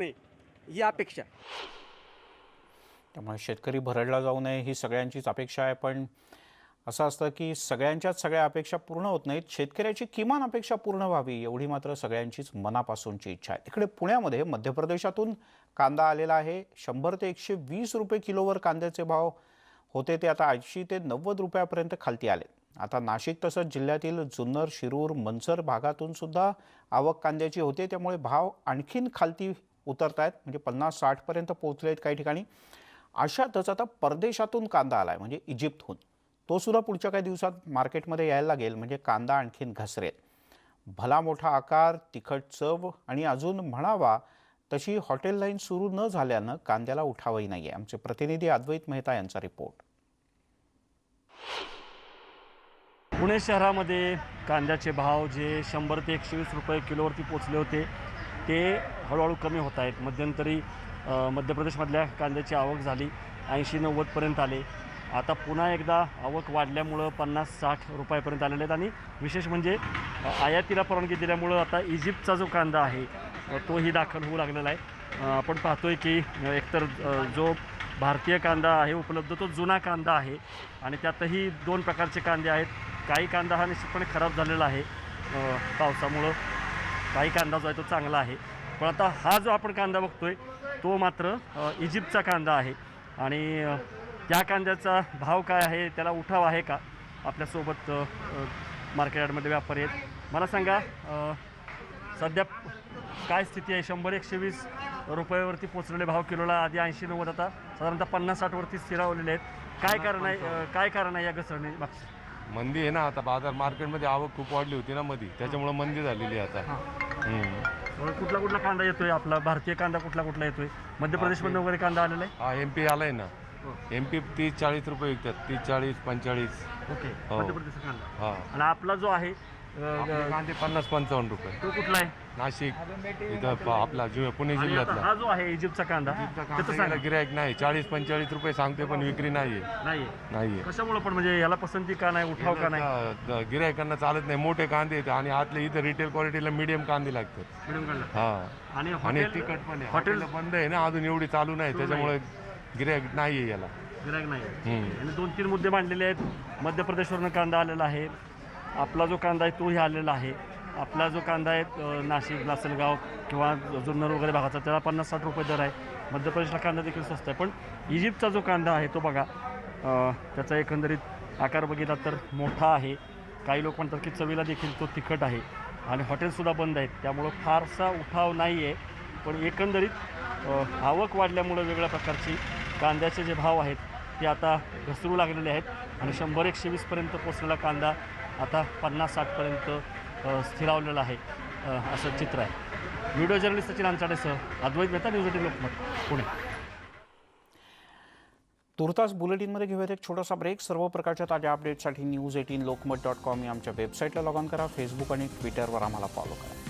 नाही ही अपेक्षा त्यामुळे शेतकरी भरडला जाऊ नये ही सगळ्यांचीच अपेक्षा आहे. पण असं असतं की सगळ्यांच्याच सगळ्या अपेक्षा पूर्ण होत नाहीत. शेतकऱ्याची किमान अपेक्षा पूर्ण व्हावी एवढी मात्र सगळ्यांचीच मनापासूनची इच्छा आहे. इकडे पुण्यामध्ये मध्य प्रदेशातून कांदा आलेला आहे. शंभर ते एकशे वीस रुपये किलोवर कांद्याचे भाव होते. ते आता ऐंशी ते नव्वद रुपयापर्यंत खालती आले. आता नाशिक तसंच जिल्ह्यातील जुन्नर शिरूर मनसर भागातून सुद्धा आवक कांद्याची होते. त्यामुळे भाव आणखीन खालती उतरत आहेत म्हणजे पन्नास साठपर्यंत पोहोचले आहेत काही ठिकाणी. अशातच आता परदेशातून कांदा आला आहे म्हणजे इजिप्तहून. तो सुद्धा पुढच्या काही दिवसात मार्केटमध्ये यायला लागेल म्हणजे कांदा आणखीन घसरेल. भला मोठा आकार तिखट चव आणि अजून म्हणावा तशी हॉटेल लाईन सुरू न झाल्यानं कांद्याला उठावही नाही आहे आमचे प्रतिनिधी अद्वैत मेहता यांचा रिपोर्ट. पुणे शहरामध्ये कांद्याचे भाव जे शंभर ते एकशे वीस रुपये किलोवरती पोचले होते ते हळूहळू कमी होत आहेत. मध्यंतरी मध्य प्रदेशमधल्या कांद्याची आवक झाली. ऐंशी नव्वदपर्यंत आले. आता पुन्हा एकदा आवक वाढल्यामुळं पन्नास साठ रुपयापर्यंत आलेले आहेत. आणि विशेष म्हणजे आयातीला परवानगी दिल्यामुळं आता इजिप्तचा जो कांदा आहे तोही दाखल होऊ लागलेला आहे. आपण पाहतोय की एकतर जो भारतीय कांदा आहे उपलब्ध तो जुना कांदा आहे. आणि त्यातही दोन प्रकारचे कांदे आहेत. काही कांदा हा निश्चितपणे खराब झालेला आहे पावसामुळं. काही कांदा जो आहे तो चांगला आहे. पण आता हा जो आपण कांदा बघतोय तो मात्र इजिप्तचा कांदा आहे. आणि त्या कांद्याचा भाव काय आहे त्याला उठाव आहे का? आपल्यासोबत अ, अ, मार्केट यार्डमध्ये व्यापारी आहेत. मला सांगा सध्या काय स्थिती आहे? शंभर एकशे वीस रुपयावरती पोचलेले भाव किलोला आधी ऐंशी नव्वद आता साधारणतः पन्नास साठवरती स्थिरावलेले आहेत. काय कारण आहे काय कारण आहे या घसरणी मागचं? मंदी आहे ना आता बाजार मार्केटमध्ये आवक खूप वाढली होती ना मध्ये त्याच्यामुळे मंदी झालेली आहे आता. कुठला कुठला कांदा येतोय आपला? भारतीय कांदा कुठला कुठला येतोय? मध्य प्रदेशमधून वगैरे कांदा आलेला आहे? हा एम पी आलाय ना. एम पी तीस चाळीस रुपये विकतात. तीस चाळीस पंचेचाळीस. ओके. हो. मध्य प्रदेशचा कांदा. हा. आणि आपला जो आहे आपले कांदे पन्नास पंचावन्न रुपये. तो कुठला आहे? नाशिक. इथं प- आपला जु पुणे आणि आता जिल्ह्यातला. हा जो आहे इजिप्तचा कांदा त्याचं सांगा. गिरायक नाही चाळीस पंचेचाळीस रुपये सांगते पण विक्री नाहीये. नाहीये. नाहीये. कशामुळे पण म्हणजे याला पसंती का नाही उठाव का नाही? गिरायकांना चालत नाही मोठे कांदे आहेत आणि आतले इथं रिटेल क्वालिटीला मिडियम कांदे लागतात. हा. आणि आणि हॉटेल तिखट पण आहे. हॉटेल हॉटेल बंद आहे ना अजून एवढी चालू नाही त्याच्यामुळे गिरायक नाहीये याला. गिरायक नाही हम्म. आणि दोन तीन मुद्दे मांडलेले आहेत. मध्य प्रदेशवरून कांदा आलेला आहे. आपला जो कांदा आहे तोही आलेला आहे. आपला जो कांदा आहे नाशिक लासलगाव किंवा जुन्नर वगैरे भागाचा त्याला पन्नास साठ रुपये दर आहे. मध्य प्रदेशला कांदा देखील स्वस्त आहे. पण इजिप्तचा जो कांदा आहे तो बघा त्याचा एकंदरीत आकार बघितला तर मोठा आहे. काही लोक म्हणतात की चवीला देखील तो तिखट आहे. आणि हॉटेलसुद्धा बंद आहेत. त्यामुळं फारसा उठाव नाही आहे पण एकंदरीत आवक वाढल्यामुळं वेगळ्या प्रकारची कांद्याचे जे भाव आहेत ते आता घसरू लागलेले आहेत. आणि शंभर एकशे वीसपर्यंत पोचलेला कांदा आता पन्नास साठपर्यंत स्थिरावलेलं आहे असं चित्र आहे. व्हिडिओ जर्नलिस्ट सचिन अंचाडेसह अद्वैत मेहता न्यूज एटीन लोकमत पुणे. तुर्तास बुलेटिनमध्ये घेऊयात एक छोटासा ब्रेक सर्व प्रकारच्या ताज्या अपडेटसाठी news eighteen Lokmat dot com या आमच्या वेबसाईटला लॉग ऑन करा. फेसबुक आणि ट्विटरवर आम्हाला फॉलो करा.